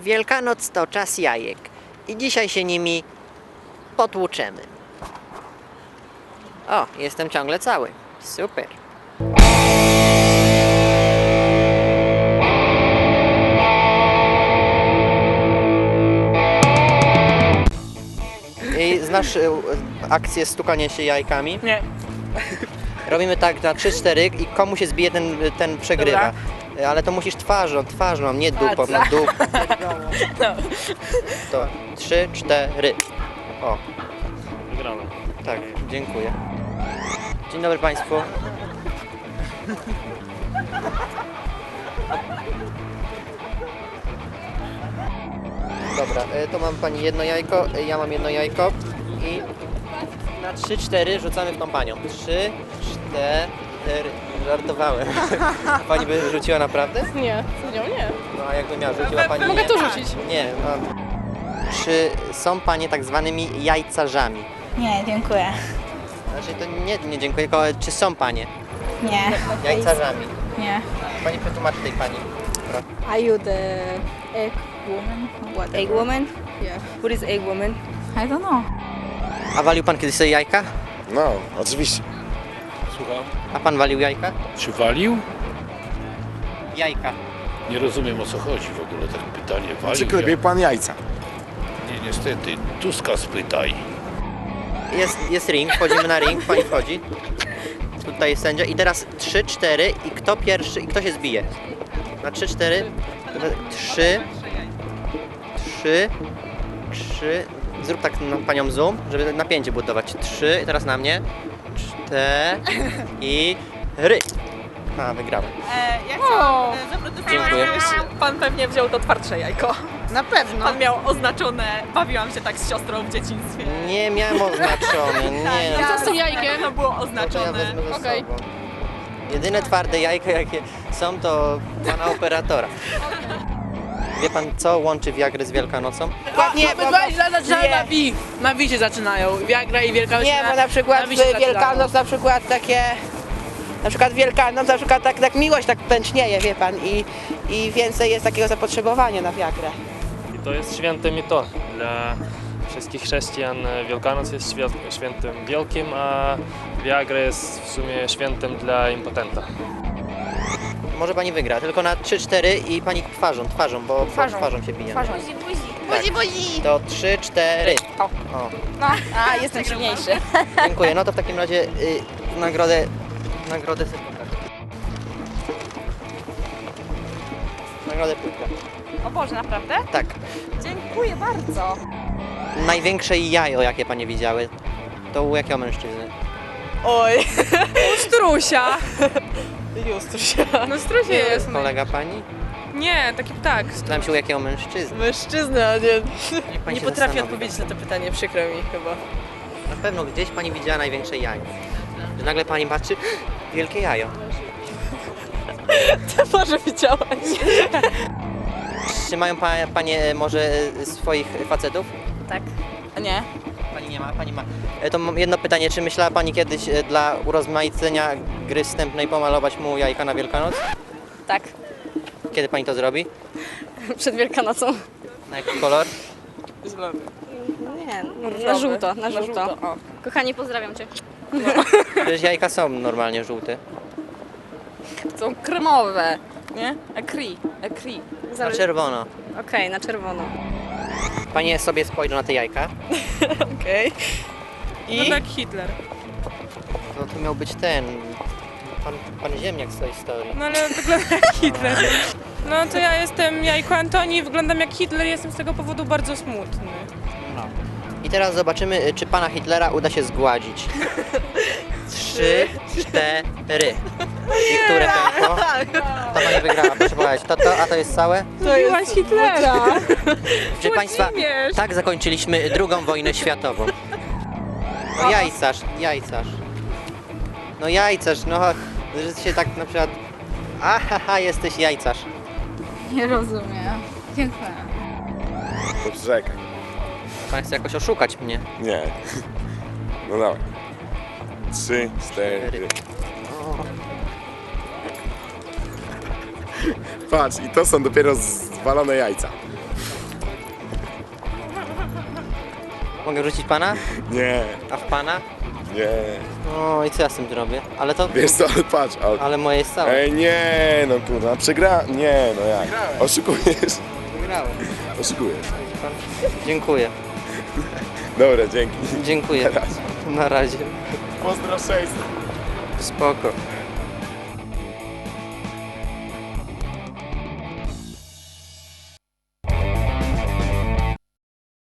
Wielkanoc to czas jajek i dzisiaj się nimi potłuczemy. O, jestem ciągle cały. Super. I znasz e, akcję stukania się jajkami? Nie. Robimy tak na 3-4 i komu się zbije ten, ten przegrywa. E, Ale to musisz twarzą, twarzą, nie dupą, no dupą. No. To 3, 4. O, Wygrałem. tak, dziękuję. Dzień dobry Państwu. Dobra, e, to mam Pani jedno jajko, e, ja mam jedno jajko i na 3-4 rzucamy w tą Panią. 3, 4, żartowałem. Pani by rzuciła naprawdę? Nie, z nią nie. No a jakby miała, rzuciła Pani... Mogę tu rzucić. Nie, no. Czy są Panie tak zwanymi jajcarzami? Nie, dziękuję. Znaczy to nie, nie dziękuję, tylko czy są Panie Nie. jajcarzami? Nie. Pani przetłumaczy tej Pani. Are you the egg woman? What? Egg woman? Yeah. What is egg woman? I don't know. A walił Pan kiedyś sobie jajka? No, oczywiście. Słucham? A Pan walił jajka? Czy walił? Jajka. Nie rozumiem o co chodzi w ogóle tak pytanie. Czy Walił? klebie pan jajca? Nie, niestety. Tuska spytaj. Jest, jest ring, wchodzimy na ring, Pani wchodzi. Tutaj jest sędzia i teraz 3, 4 i kto pierwszy i kto się zbije? Na 3, 4, 3, 3, 3, zrób tak na Panią zoom, żeby napięcie budować. 3 i teraz na mnie. 4 i ry. A, wygrałem. Ja chciałam Dziękuję. Pan pewnie wziął to twardsze jajko. Na pewno. Pan miał oznaczone, bawiłam się tak z siostrą w dzieciństwie. Nie miałem oznaczony, nie. Ja z tym jajkiem? To było No to ja oznaczone. wezmę ze Okej. sobą. Jedyne twarde jajka jakie są to pana operatora. Wie pan co łączy Viagrę z Wielkanocą? Nie, bo źle zaczynają na wi. Na wi się zaczynają. Viagra i Wielkanoc. Nie, bo na przykład wi się zaczynają. Wielkanoc na przykład takie... Na przykład Wielkanoc, na przykład tak, tak miłość tak pęcznieje, wie pan, i, i więcej jest takiego zapotrzebowania na Viagrę. I to jest święte mi to. Dla wszystkich chrześcijan Wielkanoc jest świę- świętem wielkim, a Viagra jest w sumie świętem dla impotenta. Może pani wygra, tylko na 3-4 i pani twarzą, twarzą, bo twarzą, twarzą się bije. Twarzą. Buzi, buzi! To 3-4. O, A, jestem silniejszy. dziękuję. No to w takim razie y, nagrodę, nagrodę sobie pokażę. Nagrodę płytkę. O Boże, naprawdę? Tak. Dziękuję bardzo. Największe jajo, jakie panie widziały, to u jakiego mężczyzny? Oj. Strusia. Justrusia. No strusie jest. Kolega pani? Nie, taki ptak. Znam się u jakiego mężczyzny. Mężczyzna, nie, Niech pani nie się potrafię zastanowi. odpowiedzieć na to pytanie, przykro mi chyba. Na pewno gdzieś pani widziała największe jajo. Że nagle pani patrzy, wielkie jajo. Może widziałaś. Czy mają pa, panie e, może e, swoich facetów? Tak. A nie? Pani nie ma, pani ma. E, To mam jedno pytanie, czy myślała pani kiedyś e, dla urozmaicenia gry wstępnej pomalować mu jajka na Wielkanoc? Tak. Kiedy pani to zrobi? Przed Wielkanocą. Na jaki kolor? Zielony. Nie, na żółto, na żółto. O. Kochani, pozdrawiam Cię. Przecież jajka są normalnie żółte. Są kremowe, nie? Ekri, ekri. Na czerwono. Okej, na czerwono. Panie sobie spojrzą na te jajka. Okej. No I? jak Hitler. No to miał być ten... Pan, pan ziemniak z tej historii. No ale wygląda jak Hitler. No to ja jestem Jajko Antoni, wyglądam jak Hitler, jestem z tego powodu bardzo smutny. I teraz zobaczymy, y, czy pana Hitlera uda się zgładzić. Trzy, cztery. I które pękło? To pani wygrała, proszę powiedzieć. To, to, a to jest całe? To jest Hitlera. Proszę państwa, Włodzimierz. tak zakończyliśmy drugą wojnę światową. No jajcarz, jajcarz. No jajcarz, no, że się tak na przykład... Ahaha, jesteś jajcarz. Nie rozumiem. Dziękuję. Poczekaj. Pan chce jakoś oszukać mnie. Nie. No dawaj. Trzy, cztery. O, Patrz, i to są dopiero zwalone jajca. Mogę rzucić pana? Nie, A w pana? nie. No i co ja z tym zrobię? Ale to... Wiesz co, ale patrz, ale... Ale moje jest całe. Ej, nie, no kurwa, przegra... Nie, no jak? Oszukujesz, Wygrałem. oszukujesz. Dziękuję. Dobra, dzięki. Dziękuję. Na razie. Pozdro 600. Spoko.